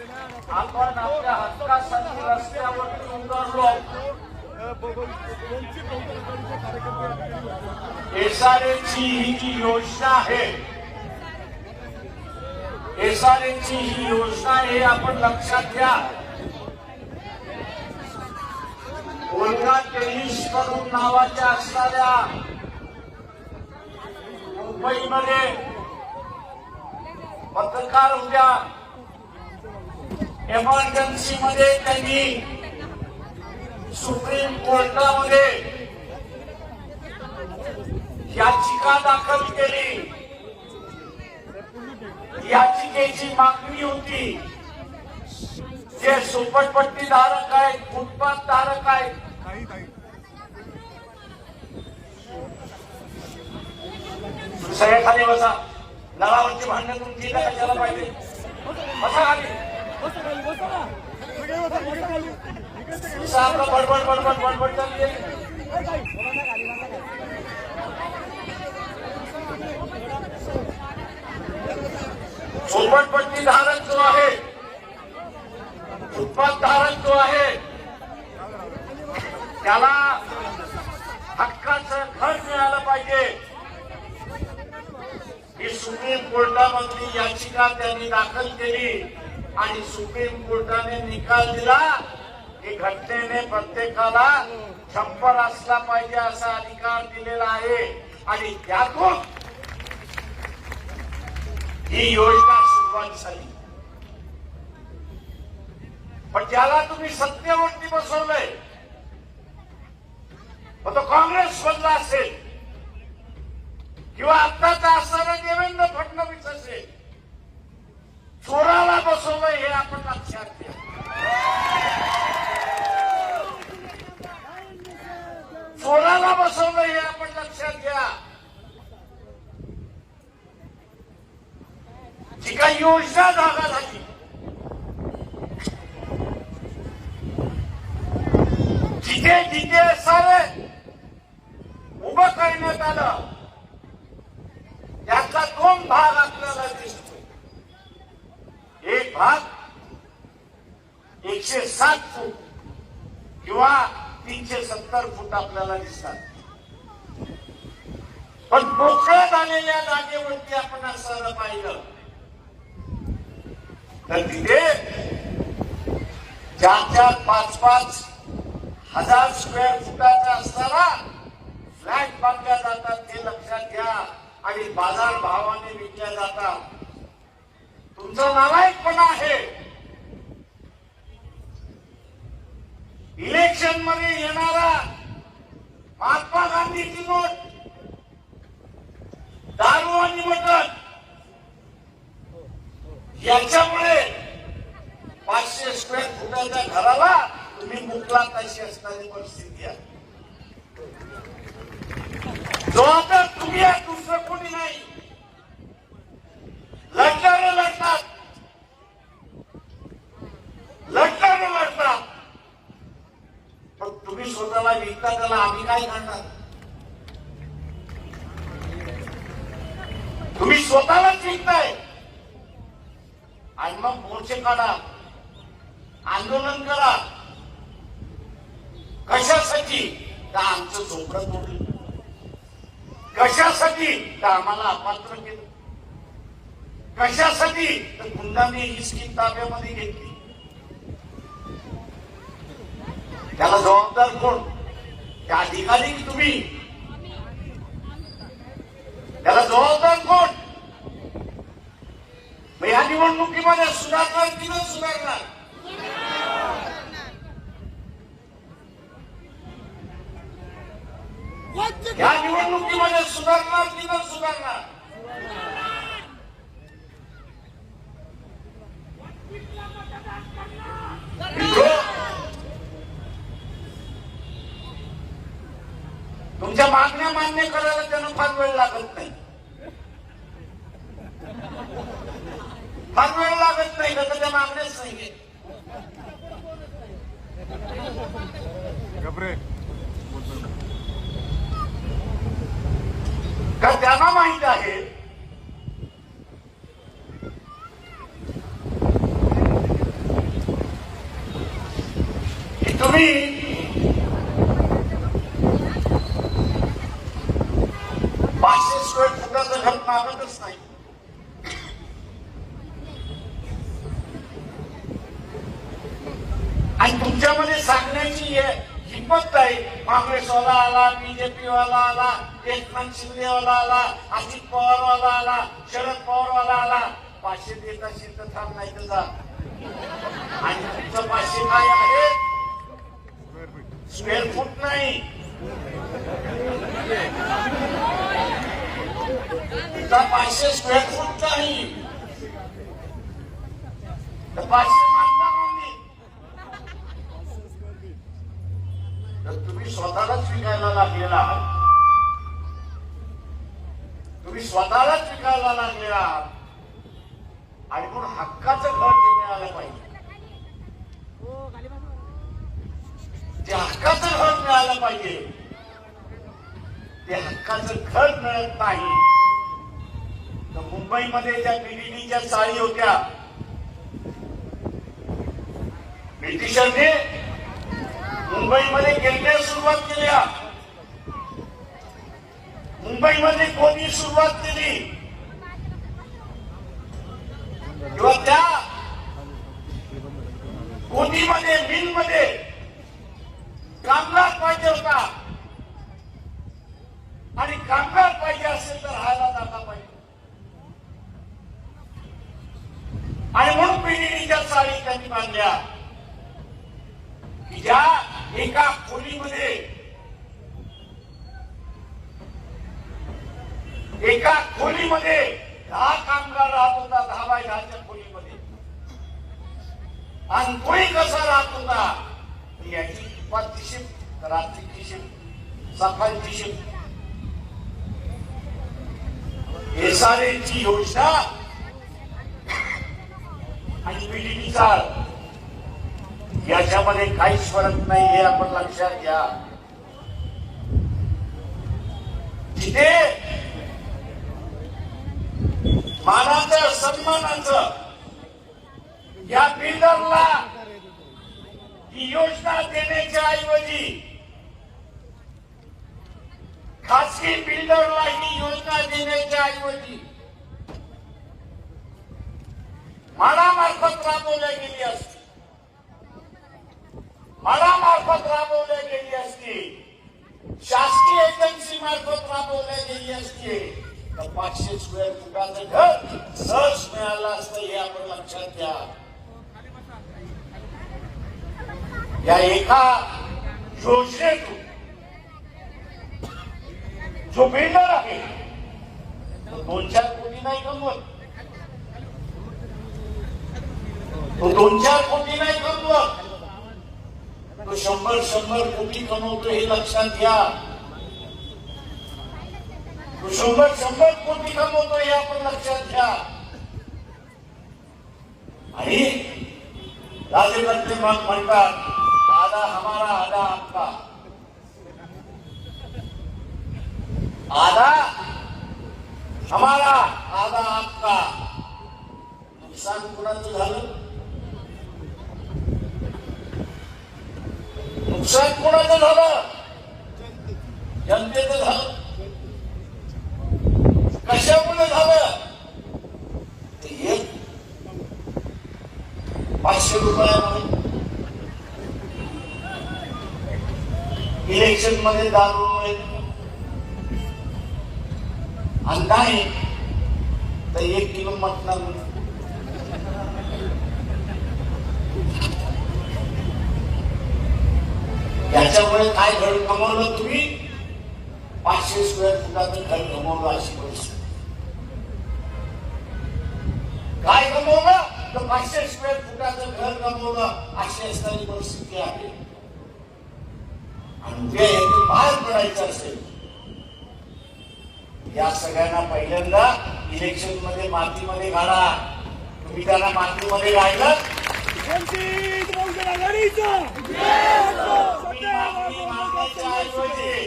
आपण आपल्या हक्कासाठी रस्त्यावरती उतरलो एसआरएची ही जी योजना आहे एसआरएची ही योजना आहे आपण लक्षात घ्या. ओल्गा टेनिस करून नावाच्या असणाऱ्या मुंबईमध्ये पत्रकार उद्या एमर्जन्सी मध्ये त्यांनी सुप्रीम कोर्टामध्ये याचिका दाखल केली. याचिकेची मागणी होती. जे सुपटपट्टी धारक आहेत फुटपाथ धारक आहेत सगळ्या खाली बसा. नळावरची भांडण तुमची इथं पाहिजे. बसा खाली. बडबड बडबड बडबड चालली झोपडपट्टी धारक जो आहे फुटपाथ धारक जो आहे त्याला हक्काचं घर मिळालं पाहिजे ही सुप्रीम कोर्टामधली याचिका त्यांनी दाखल केली. आणि सुप्रीम कोर्टाने निकाल दिला की घटनेने प्रत्येकाला छप्पर असला पाहिजे असा अधिकार दिलेला आहे. आणि त्यातून ही योजना सुरुवात झाली. पण ज्याला तुम्ही सत्तेवरती बसवलंय मग तो काँग्रेस बनला असेल. किंवा आत्ताचा असणारा देवेंद्र फडणवीस असेल हे आपण लक्षात घ्या चोराला बसवलं हे आपण लक्षात घ्या. जी काही योजना जागा झाली. जिथे जिथे सारे उभं करण्यात आलं त्याचा दोन भाग आपल्याला भाग एकशे सात फूट किंवा तीनशे सत्तर फूट आपल्याला दिसतात. पण मोकळ्या झालेल्या जागेवरती आपण असं पाहिलं. तर तिथे चार चार पाच पाच हजार स्क्वेअर फुटाचा असताना फ्लॅट बांधल्या जातात हे लक्षात घ्या. आणि बाजार भावाने विकल्या जातात. तुमचा नालायकपणा आहे. इलेक्शनमध्ये येणारा महात्मा गांधीची नोट दारू आणि मटण याच्यामुळे पाचशे स्क्वेअर फुटाच्या घराला तुम्ही मुकला तशी असणारी परिस्थिती आहे. जबाबदार तुम्ही दुसरं कोणी नाही. लढणारे लढतात. लढणारे लढतात. पण तुम्ही स्वतःला विकता त्याला आम्ही काय करणार? तुम्ही स्वतःलाच विकताय. आणि मग मोर्चे काढा. आंदोलन करा. कशासाठी? का आमचं झोपडं तोडलं. कशासाठी? का आम्हाला अपात्र केलं. कशासाठी? तर गुंडांनी ही स्कीम ताब्यामध्ये घेतली. त्याला जबाबदार कोण? त्या अधिकारी की तुम्ही? त्याला जबाबदार कोण? मग या निवडणुकीमध्ये सुधारणार की न सुधारणार? या निवडणुकीमध्ये सुधारणार की न सुधारणार? तुमच्या मागण्या मान्य करायला त्यांना फार वेळ लागत नाही. फार वेळ लागत नाही का त्या मागण्याच नाही का त्यांना माहीत आहे आणि तुमच्यामध्ये सांगण्याची हिंमत नाही. काँग्रेसवाला आला बीजेपीवाला आला एकनाथ शिंदेवाला आला अजित पवारवाला आला शरद पवारवाला आला. पाचशे देत असेल तर थांब नाही तर जा. आणि तुमचं पाचशे काय आहे? स्क्वेअर फूट नाही. पाचशे स्क्वेअर फूट नाही. तर पाचशे मागता कोणी तर तुम्ही स्वतःलाच विकायला लागलेला आहात. तुम्ही स्वतःलाच विकायला लागलेला आहात. आणि म्हणून हक्काचं घर ते मिळालं पाहिजे. जे हक्काचं घर मिळालं पाहिजे ते हक्काचं घर मिळत नाही. तर मुंबईमध्ये ज्या बीडीडीच्या चाळी होत्या ब्रिटिशांनी मुंबईमध्ये गिरण्यास सुरुवात केल्या. मुंबईमध्ये कोणी सुरुवात केली? किंवा त्या कोणीमध्ये मिलमध्ये कामगार पाहिजे होता? आणि कामगार पाहिजे असेल तर राहायला जाता पाहिजे. आणि म्हणून पिढीच्या चाळी त्यांनी बांधल्या. एका खोलीमध्ये एका खोलीमध्ये दहा कामगार राहत होता दहा बाय दहाच्या खोलीमध्ये. आणि कोणी कसा राहत होता? याची दुपारची शिफ्ट रात्रीची शिफ्ट सकाळची शिफ्ट एसआरएची योजना आणि पीडीपी याच्यामध्ये काहीच फरक नाही हे आपण लक्षात घ्या. तिथे मानाचं सन्मानाचं या बिल्डरला ही योजना देण्याच्या ऐवजी खासगी बिल्डरला ही योजना देण्याच्या ऐवजी मानामार्फत राबवल्या गेली असती. मानामार्फत राबवल्या गेली असती. शासकीय एजन्सी मार्फत राबवल्या गेली असती. तर पाचशे स्क्वेअर फुटाचं घर सहज मिळालं असतं हे आपण लक्षात घ्या. या एका योजनेतून जो बिल्डर आहे तो दोन चार कोटी नाही कमवत. तो दोन चार कोटी नाही कमवत. तो शंभर शंभर कोटी कमवतो हे लक्षात घ्या. तो शंभर शंभर कोटी कमवतो हे आपण लक्षात घ्या. आणि राजकर्ते मग म्हणतात आधा हमारा आधा आपका. आधा हमारा आधा आपका. नुकसान कुणाचं झालं? नुकसान कोणाचं झालं? जनतेचं झालं. कशामुळे झालं? ते एक पाचशे रुपयामध्ये. इलेक्शनमध्ये दारूमुळे. आणि नाही तर एक किलो मतदान याच्यामुळे काय घर कमवलं तुम्ही? पाचशे स्क्वेअर फुटाचं घर कमवलं अशी परिस्थिती. काय कमवलं? तर पाचशे स्क्वेअर फुटाचं घर कमवलं अशी असणारी परिस्थिती आहे. आणि उद्या यातून बाहेर पडायचं असेल. या सगळ्यांना पहिल्यांदा इलेक्शनमध्ये मातीमध्ये घाला. तुम्ही त्यांना मातीमध्ये राहिलं. ऐवजी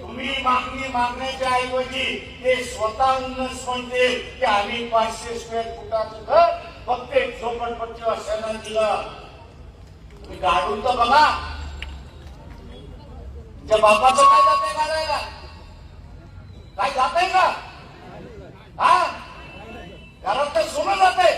तुम्ही मागणी मागण्याच्या ऐवजी ते स्वतःहून म्हणते की आम्ही पाचशे स्क्वेअर फुटाचं घर फक्त एक झोपडपट्टी वर्षांना दिलं. तुम्ही गाडून तर बघा. तुमच्या बापाचं काय जाते गाडायला काय जाते का? हा? घरात तर सोनं जाते